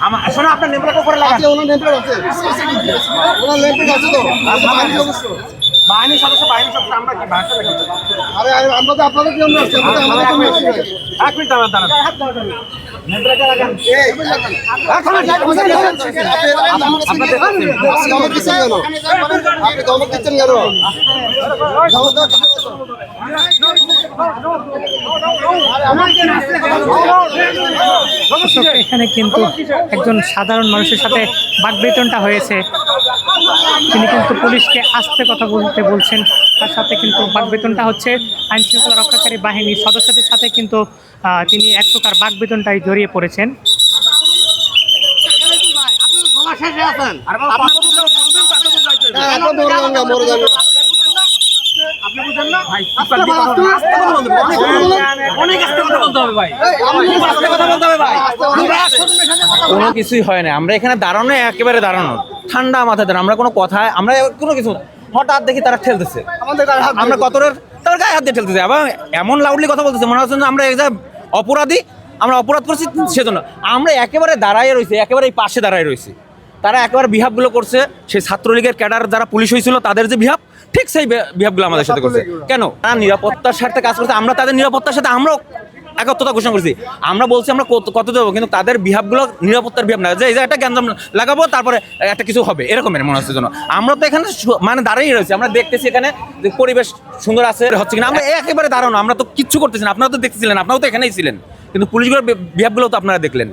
আমার শোনো আপনার নেমপ্লেট উপরে লাগান আছে ওনার নেমপ্লেট আছে। ওনার নেমপ্লেট আছে তো। বাহিনী সদস্য। বাহিনী সদস্য বাহিনী সদস্য আমরা কি ভাষা দেখাচ্ছি আরে আরে, আমরা তো আপনাদের জন্য আসছি আমরা আমাদের জন্য আসছি। এক মিনিট দাঁড়ান দাঁড়ান। নেমপ্লেটটা লাগান এখন আপনি ধমক দিচ্ছেন কেন? আপনি ধমক দিচ্ছেন কেন? ধমক দেওয়ার কিছু নেই তো। দর্শক, এখানে কিন্তু একজন সাধারণ মানুষের সাথে বাকবিতনটা হয়েছে। তিনি কিন্তু পুলিশকে আস্তে কথা বলতে বলছেন। তার সাথে কিন্তু বাকবেতনটা হচ্ছে। আইন শৃঙ্খলা রক্ষাকারী বাহিনীর সদস্যদের সাথে কিন্তু তিনি এক প্রকার বাকবেতনটাই জড়িয়ে পড়েছেন। অনেক বলতে হবে ভাই। কথা বলতে হবে ভাই। কোনো কিছুই হয় না। আমরা এখানে দাঁড়ানো একেবারে দাঁড়ানো। ঠান্ডা মাথায় দাঁড়ানো। আমরা কোনো কথা আমরা কোনো কিছু হঠাৎ দেখি তারা ঠেলতেছে। হাত আমরা কত তার গায়ে হাত দিয়ে ঠেলতেছে। এবং এমন লাউডলি কথা বলতেছে মনে হচ্ছে যে আমরা এক জায়গায় অপরাধী। আমরা অপরাধ করছি সেজন্য। আমরা একেবারে দাঁড়ায় রয়েছি একেবারে এই পাশে দাঁড়ায় রয়েছি তারা একেবারে বিহাবগুলো করছে। সেই ছাত্রলীগের ক্যাডার যারা পুলিশ হয়েছিল তাদের যে বিহাব ঠিক সেই বিহাবগুলো আমাদের সাথে করছে। কেন? তারা নিরাপত্তার স্বার্থে কাজ করছে। আমরা তাদের নিরাপত্তার সাথে আমরাও একত্রতা ঘোষণা করছি। আমরা বলছি আমরা কত দেবো, কিন্তু তাদের বিহাবগুলো নিরাপত্তার বিহাব না। যে এই একটা গ্যাঞ্জাম লাগাবো, তারপরে একটা কিছু হবে। এরকমের মনে হচ্ছে জন্য আমরা তো এখানে মানে দাঁড়িয়ে রয়েছি। আমরা দেখতেছি এখানে যে পরিবেশ সুন্দর আছে, হচ্ছে কিনা। আমরা একেবারে দাঁড়ানো, আমরা তো কিচ্ছু করতেছি না। আপনারা তো দেখতেছিলেন, আপনারাও তো এখানেই ছিলেন। কিন্তু পুলিশগুলোর বিহাবগুলো তো আপনারা দেখলেন।